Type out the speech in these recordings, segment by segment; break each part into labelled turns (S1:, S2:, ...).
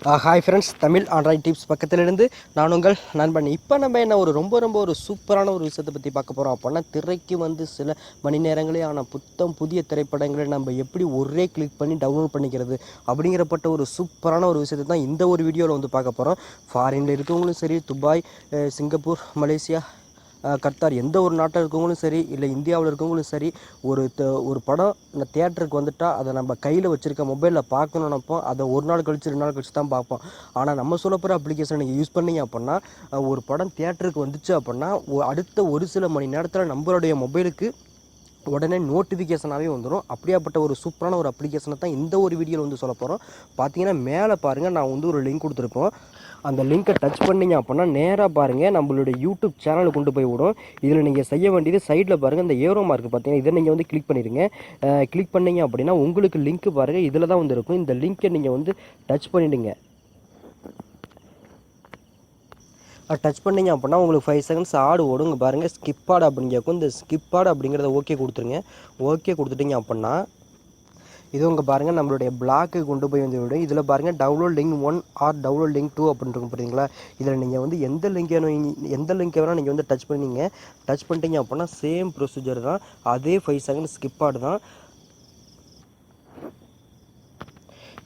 S1: Hi friends Tamil android tips பக்கத்திலிருந்து நான் உங்கள் நண்பன். இப்போ நம்ம என்ன ஒரு ரொம்ப ரொம்ப ஒரு சூப்பரான ஒரு விஷயத்தை பற்றி பார்க்க போகிறோம் அப்படின்னா திரைக்கு வந்து சில மணி நேரங்களே ஆன புத்தம் புதிய திரைப்படங்களை நம்ம எப்படி ஒரே கிளிக் பண்ணி டவுன்லோட் பண்ணிக்கிறது அப்படிங்கிறப்பட்ட ஒரு சூப்பரான ஒரு விஷயத்தை தான் இந்த ஒரு வீடியோவில் வந்து பார்க்க போகிறோம் ஃபாரினில் இருக்கவங்களும் சரி துபாய் சிங்கப்பூர் மலேசியா கர்த்தார் எந்த ஒரு நாட்டில் இருக்கவங்களும் சரி இல்லை இந்தியாவில் இருக்கவங்களும் சரி ஒரு ஒரு படம் இந்த தேட்டருக்கு வந்துட்டால் அதை நம்ம கையில் வச்சுருக்க மொபைலில் பார்க்கணும் நினைப்போம். அதை ஒரு நாள் கழிச்சு ரெண்டு நாள் கழிச்சு தான் பார்ப்போம். ஆனால் நம்ம சொல்ல போகிற அப்ளிகேஷன் நீங்கள் யூஸ் பண்ணீங்க அப்படின்னா ஒரு படம் தேட்டருக்கு வந்துச்சு அப்படின்னா அடுத்த ஒரு சில மணி நேரத்தில் நம்மளுடைய மொபைலுக்கு உடனே நோட்டிஃபிகேஷனாகவே வந்துடும் அப்படியாப்பட்ட ஒரு சூப்பரான ஒரு அப்ளிகேஷனை தான் இந்த ஒரு வீடியோவில் வந்து சொல்ல போகிறோம் பார்த்தீங்கன்னா மேலே பாருங்கள் நான் வந்து ஒரு லிங்க் கொடுத்துருப்போம் அந்த லிங்க்கை டச் பண்ணீங்க அப்படின்னா நேராக பாருங்கள் நம்மளுடைய யூடியூப் சேனலுக்கு கொண்டு போய் விடும். இதில் நீங்கள் செய்ய வேண்டியது சைடில் பாருங்கள் இந்த ஏரோ மார்க் பார்த்தீங்கன்னா இதை நீங்கள் வந்து கிளிக் பண்ணிடுங்க. கிளிக் பண்ணீங்க அப்படின்னா உங்களுக்கு லிங்க் பாருங்கள் இதில் தான் வந்து இருக்கும். இந்த லிங்க்கை நீங்கள் வந்து டச் பண்ணிவிடுங்க டச் பண்ணீங்க அப்படின்னா உங்களுக்கு ஃபைவ் செகண்ட்ஸ் ஆடு ஓடுங்க பாருங்கள் ஸ்கிப் ஆடு அப்படின்னு கேட்கும் இந்த ஸ்கிப் ஆடு அப்படிங்கிறத ஓகே கொடுத்துருங்க. ஓகே கொடுத்துட்டிங்க அப்படின்னா இது உங்கள் பாருங்கள் நம்மளுடைய பிளாக்கு கொண்டு போய் வந்து விடும் இதில் பாருங்கள் download link one or download link two அப்படின்னு இருக்கும் பார்த்தீங்களா இதில் நீங்கள் வந்து எந்த லிங்க் வேணும் எந்த லிங்க் வேணால் நீங்கள் வந்து டச் பண்ணீங்க. டச் பண்ணிட்டீங்க அப்படின்னா சேம் ப்ரொசீஜர் தான். அதே ஃபைவ் செகண்ட் ஸ்கிப் ஆடு தான்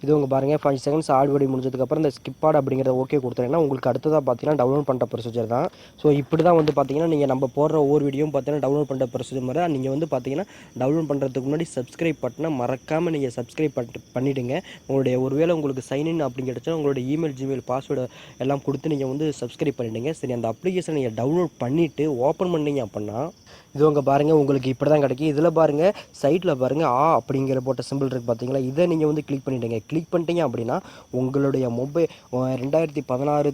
S1: இது உங்கள் பாருங்கள் ஃபைவ் செகண்ட்ஸ் ஆல்ரெடி முடிஞ்சதுக்கப்புறம் இந்த ஸ்கிப்பாட் அப்படிங்கிறத ஓகே கொடுத்துருங்கன்னா உங்களுக்கு அடுத்ததாக பார்த்தீங்கன்னா டவுன்லோட் பண்ணுற ப்ரொசீஜர் தான். ஸோ இப்படி தான் வந்து பார்த்தீங்கன்னா நீங்கள் நம்ம போடுற ஒவ்வொரு வீடியோவும் பார்த்தீங்கன்னா டவுன்லோட் பண்ணுற ப்ரொசீஜர் மாதிரி நீங்கள் வந்து பார்த்தீங்கன்னா டவுன்லோட் பண்ணுறதுக்கு முன்னாடி சப்ஸ்கிரைப் பண்ணால் மறக்காமல் நீங்கள் சப்ஸ்கிரைப் பண்ணிட்டு பண்ணிவிடுங்க உங்களுடைய ஒருவேளை உங்களுக்கு சைன்இன் அப்படின்னு கிடச்சா உங்களுடைய இமெயில் ஜிமெயில் பாஸ்வேர்டு எல்லாம் கொடுத்து நீங்கள் வந்து சப்ஸ்கிரைப் பண்ணிவிடுங்க சரி அந்த அப்ளிகேஷன் நீங்கள் டவுன்லோட் பண்ணிவிட்டு ஓப்பன் பண்ணிங்க அப்படின்னா இது உங்கள் பாருங்கள் உங்களுக்கு இப்படி தான் கிடைக்கும். இதில் பாருங்கள் சைட்டில் பாருங்கள் ஆ அப்படிங்கிற போட்ட சிம்பிள் இருக்குது பார்த்தீங்களா இதை நீங்கள் வந்து கிளிக் பண்ணிவிடுங்க கிளிக் பண்ணிட்டீங்க அப்படின்னா உங்களுடைய மொபைல் ரெண்டாயிரத்தி பதினாறு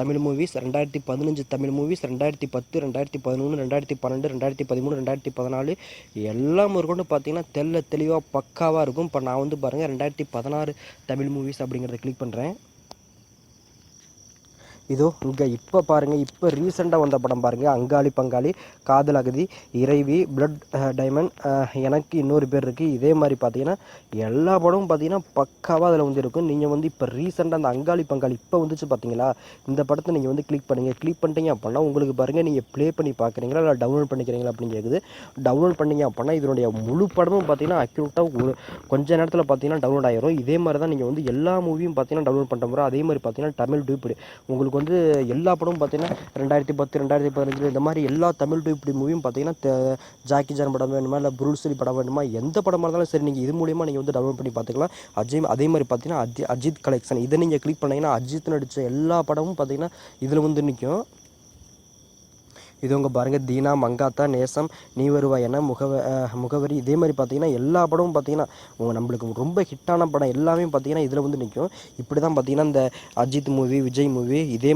S1: தமிழ் மூவிஸ் ரெண்டாயிரத்தி பதினஞ்சு தமிழ் மூவிஸ் ரெண்டாயிரத்தி பத்து ரெண்டாயிரத்தி பதினொன்று ரெண்டாயிரத்தி பன்னெண்டு ரெண்டாயிரத்தி பதிமூணு ரெண்டாயிரத்தி பதினாலு எல்லாம் கொண்டு பார்த்தீங்கன்னா தெல்ல தெளிவாக பக்காவாக இருக்கும். இப்போ நான் வந்து பாருங்கள் ரெண்டாயிரத்தி பதினாறு தமிழ் மூவிஸ் அப்படிங்கிறத கிளிக் பண்ணுறேன் இதோ இங்கே இப்போ பாருங்கள் இப்போ ரீசெண்டாக வந்த படம் பாருங்கள் அங்காளி பங்காளி காதல் அகதி இறைவி பிளட் டைமண்ட் எனக்கு இன்னொரு பேர் இருக்குது இதே மாதிரி பார்த்தீங்கன்னா எல்லா படமும் பார்த்தீங்கன்னா பக்காவாக அதில் வந்து இருக்கும். நீங்கள் வந்து இப்போ ரீசெண்டாக அந்த அங்காளி பங்காளி இப்போ வந்துச்சு பார்த்தீங்களா இந்த படத்தை நீங்கள் வந்து கிளிக் பண்ணுங்கள் கிளிக் பண்ணிட்டீங்க அப்படின்னா உங்களுக்கு பாருங்கள் நீங்கள் ப்ளே பண்ணி பார்க்குறீங்களா இல்லை டவுன்லோட் பண்ணிக்கிறீங்களா அப்படின்னு கேட்குது டவுன்லோட் பண்ணிங்க அப்படின்னா இதனுடைய முழு படமும் பார்த்தீங்கன்னா அக்யூரேட்டாக ஒரு கொஞ்ச நேரத்தில் பார்த்தீங்கன்னா டவுன்லோட் ஆயிரும். இதே மாதிரி தான் நீங்கள் வந்து எல்லா மூவியும் பார்த்தீங்கன்னா டவுன்லோட் பண்ணுற முறை. அதே மாதிரி பார்த்தீங்கன்னா தமிழ் டூப்டு உங்களுக்கு வந்து எல்லா படமும் பார்த்தீங்கன்னா ரெண்டாயிரத்தி பத்து ரெண்டாயிரத்தி பதினஞ்சு இந்த மாதிரி எல்லா தமிழ் இப்படி மூவியும் பார்த்தீங்கன்னா ஜாக்கி ஜான் படம் வேணுமா இல்லை புருல்சரி படம் வேணுமா எந்த படமாக இருந்தாலும் சரி நீங்கள் இது மூலியமாக நீங்கள் வந்து டவுன்லோட் பண்ணி பார்த்துக்கலாம். அஜய் அதே மாதிரி பார்த்தீங்கன்னா அஜி அஜித் கலெக்ஷன் இதை நீங்கள் கிளிக் பண்ணிங்கன்னா அஜித் நடித்த எல்லா படமும் பார்த்தீங்கன்னா இதில் வந்து நிற்கும் இது உங்கள் பாருங்கள் தீனா மங்காத்தா நேசம் நீ வருவா என முகவ முகவரி. இதே மாதிரி பார்த்தீங்கன்னா எல்லா படமும் பார்த்தீங்கன்னா உங்கள் நம்மளுக்கு ரொம்ப ஹிட்டான படம் எல்லாமே பார்த்தீங்கன்னா இதில் வந்து நிற்கும் இப்படி தான் பார்த்தீங்கன்னா இந்த அஜித் மூவி விஜய் மூவி இதே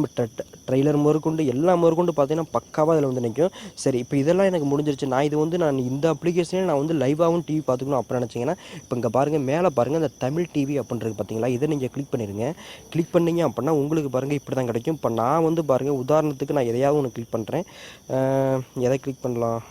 S1: ட்ரெய்லர் முதற்கொண்டு எல்லா முதற்கொண்டு பார்த்தீங்கன்னா பக்காவாக இதில் வந்து நிற்கும் சரி இப்போ இதெல்லாம் எனக்கு முடிஞ்சிருச்சு. நான் இது வந்து நான் இந்த அப்ளிகேஷனே நான் வந்து லைவாகவும் டிவி பார்த்துக்கணும் அப்போ நினச்சிங்கன்னா இப்போ இங்கே பாருங்கள் மேலே பாருங்கள் இந்த தமிழ் டிவி அப்படின்றது பார்த்தீங்களா இதை நீங்கள் கிளிக் பண்ணிடுங்க கிளிக் பண்ணீங்க அப்படின்னா உங்களுக்கு பாருங்கள் இப்படி தான் கிடைக்கும். இப்போ நான் வந்து பாருங்கள் உதாரணத்துக்கு நான் எதையாவது ஒன்று கிளிக் பண்ணுறேன் எதை கிளிக் பண்ணலாம்?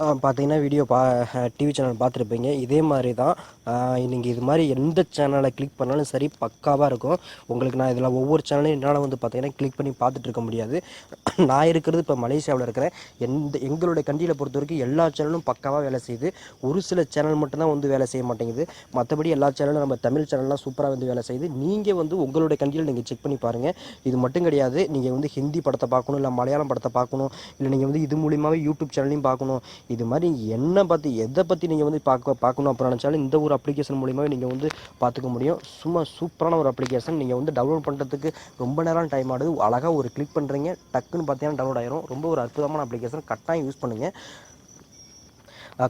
S1: பார்த்தீங்கன்னா வீடியோ பா டிவி சேனல் பார்த்துருப்பீங்க இதே மாதிரி தான் நீங்கள் இது மாதிரி எந்த சேனலை கிளிக் பண்ணாலும் சரி பக்காவாக இருக்கும். உங்களுக்கு நான் இதில் ஒவ்வொரு சேனலையும் என்னால் வந்து பார்த்தீங்கன்னா கிளிக் பண்ணி பார்த்துட்டு இருக்க முடியாது. நான் இருக்கிறது இப்போ மலேசியாவில் இருக்கிறேன். எந்த எங்களுடைய கண்ட்ரியில் பொறுத்த வரைக்கும் எல்லா சேனலும் பக்காவாக வேலை செய்யுது. ஒரு சில சேனல் மட்டும்தான் வந்து வேலை செய்ய மாட்டேங்குது. மற்றபடி எல்லா சேனலும் நம்ம தமிழ் சேனல்லாம் சூப்பராக வந்து வேலை செய்யுது. நீங்கள் வந்து உங்களுடைய கண்ட்ரியில் நீங்கள் செக் பண்ணி பாருங்கள் இது மட்டும் கிடையாது. நீங்கள் வந்து ஹிந்தி படத்தை பார்க்கணும் இல்லை மலையாளம் படத்தை பார்க்கணும் இல்லை நீங்கள் வந்து இது மூலியமாகவே யூடியூப் சேனலையும் பார்க்கணும். இது மாதிரி என்ன பற்றி எதை பற்றி நீங்கள் வந்து பார்க்க பார்க்கணும் அப்புறம் நினச்சாலும் இந்த ஒரு அப்ளிகேஷன் மூலியமாகவே நீங்கள் வந்து பார்த்துக்க முடியும். சும்மா சூப்பரான ஒரு அப்ளிகேஷன் நீங்கள் வந்து டவுன்லோட் பண்ணுறதுக்கு ரொம்ப நேரம் டைம் ஆகுது. அழகாக ஒரு கிளிக் பண்ணுறீங்க டக்குன்னு பார்த்தீங்கன்னா டவுன்லோட் ஆயிரும். ரொம்ப ஒரு அற்புதமான அப்ளிகேஷன் கட்டாயம் யூஸ் பண்ணுங்கள்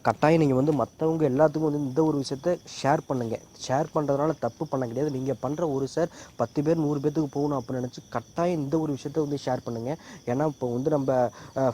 S1: கட்டாயம் நீங்கள் வந்து மற்றவங்க எல்லாத்துக்கும் வந்து இந்த ஒரு விஷயத்த ஷேர் பண்ணுங்கள் ஷேர் பண்ணுறதுனால தப்பு பண்ண கிடையாது. நீங்கள் பண்ணுற ஒரு சார் பத்து பேர் நூறு பேர்த்துக்கு போகணும் அப்படின்னு நினச்சி கட்டாயம் இந்த ஒரு விஷயத்த வந்து ஷேர் பண்ணுங்கள் ஏன்னா இப்போ வந்து நம்ம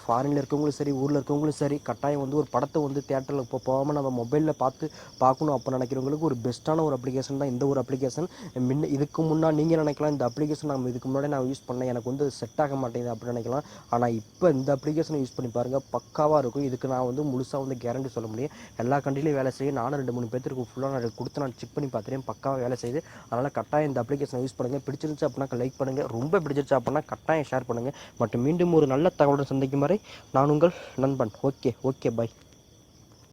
S1: ஃபாரினில் இருக்கவங்களும் சரி ஊரில் இருக்கவங்களும் சரி கட்டாயம் வந்து ஒரு படத்தை வந்து தேட்டரில் இப்போ போகாமல் நம்ம மொபைலில் பார்த்து பார்க்கணும் அப்போ நினைக்கிறவங்களுக்கு ஒரு பெஸ்ட்டான ஒரு அப்ளிகேஷன் தான் இந்த ஒரு அப்ளிகேஷன் முன்ன இதுக்கு முன்னா நீங்கள் நினைக்கலாம் இந்த அப்ளிகேஷன் நம்ம இதுக்கு முன்னாடி நான் யூஸ் பண்ணேன் எனக்கு வந்து செட் ஆக மாட்டேங்குது அப்படின்னு நினைக்கலாம். ஆனால் இப்போ இந்த அப்ளிகேஷனை யூஸ் பண்ணி பாருங்கள் பக்காவாக இருக்கும். இதுக்கு நான் வந்து முழுசாக வந்து கேரண்டி சொல்ல முடியும். எல்லா கண்ட்ரிலையும் வேலை செய்யும் நானும் ரெண்டு மூணு பேருக்கு ஃபுல்லாக நான் கொடுத்து நான் செக் பண்ணி பார்த்துட்டேன் பக்காவாக வேலை செய்யுது அதனால் கட்டாயம் இந்த அப்ளிகேஷனை யூஸ் பண்ணுங்கள் பிடிச்சிருந்துச்சு அப்படின்னா லைக் பண்ணுங்கள் ரொம்ப பிடிச்சிருச்சு அப்படின்னா கட்டாயம் ஷேர் பண்ணுங்கள் மற்றும் மீண்டும் ஒரு நல்ல தகவலுடன் சந்திக்கும் வரை நான் உங்கள் நண்பன். Okay okay bye